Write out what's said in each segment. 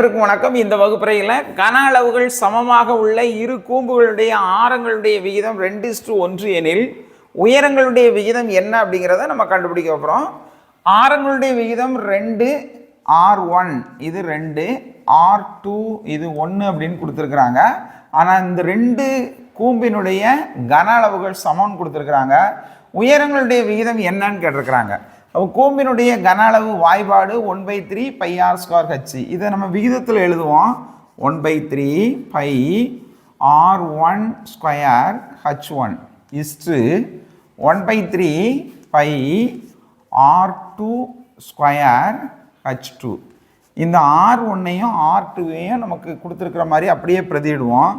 அனைவருக்கும் வணக்கம். இந்த வகுப்பறையில் கன அளவுகள் சமமாக உள்ள இரு கூம்புகளுடைய ஆரங்களுடைய விகிதம் ரெண்டு இஸ்டு ஒன்று எனில் உயரங்களுடைய விகிதம் என்ன அப்படிங்கிறத நம்ம கண்டுபிடிக்க போகிறோம் ஆரங்களுடைய விகிதம் ரெண்டு ஆர் ஒன் இது ரெண்டு ஆர் டூ இது ஒன்று அப்படின்னு கொடுத்துருக்குறாங்க. ஆனால் இந்த ரெண்டு கூம்பினுடைய கன அளவுகள் சமம்னு கொடுத்துருக்குறாங்க. உயரங்களுடைய விகிதம் என்னன்னு கேட்டிருக்கிறாங்க. அப்போ கூம்பினுடைய கன அளவு வாய்பாடு one by three by R square H இதை நம்ம விகிதத்தில் எழுதுவோம். One by three by R one square H one is to one by three by R two square H two இந்த ஆர் ஒன்னையும் ஆர் டூவையும் நமக்கு கொடுத்துருக்குற மாதிரி அப்படியே பிரதிடுவோம்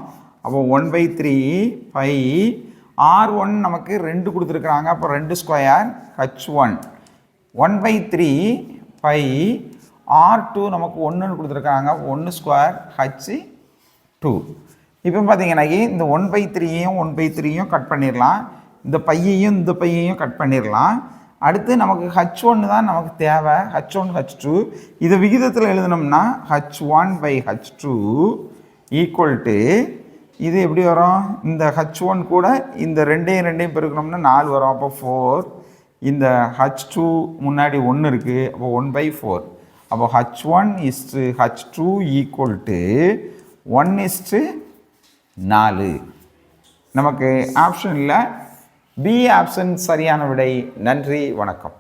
அப்போ one by three by R one நமக்கு ரெண்டு கொடுத்துருக்குறாங்க. அப்போ ரெண்டு square H one one by three by R two நமக்கு ஒன்றுன்னு கொடுத்துருக்காங்க. ஒன்று ஸ்கொயர் ஹச் டூ இப்போ பார்த்தீங்கன்னாக்கி இந்த ஒன் பை த்ரீயும் ஒன் பை த்ரீயும் கட் பண்ணிடலாம். இந்த பையையும் இந்த பையையும் கட் பண்ணிடலாம். அடுத்து நமக்கு ஹச் ஒன்று தான் நமக்கு தேவை. ஹச் ஒன் ஹச் டூ இதை விகிதத்தில் எழுதினோம்னா H one by H two equal to இது எப்படி வரும்? இந்த ஹச் ஒன் கூட இந்த ரெண்டையும் ரெண்டையும் பெருக்கணும்னா நாலு வரும். அப்போ ஃபோர் இந்த ஹச் டூ முன்னாடி ஒன்று இருக்குது அப்போ ஒன் பை ஃபோர் அப்போ H one is to H two equal to one is to நாலு. நமக்கு ஆப்ஷன் இல்லை பி ஆப்ஷன் சரியான விடை. நன்றி வணக்கம்.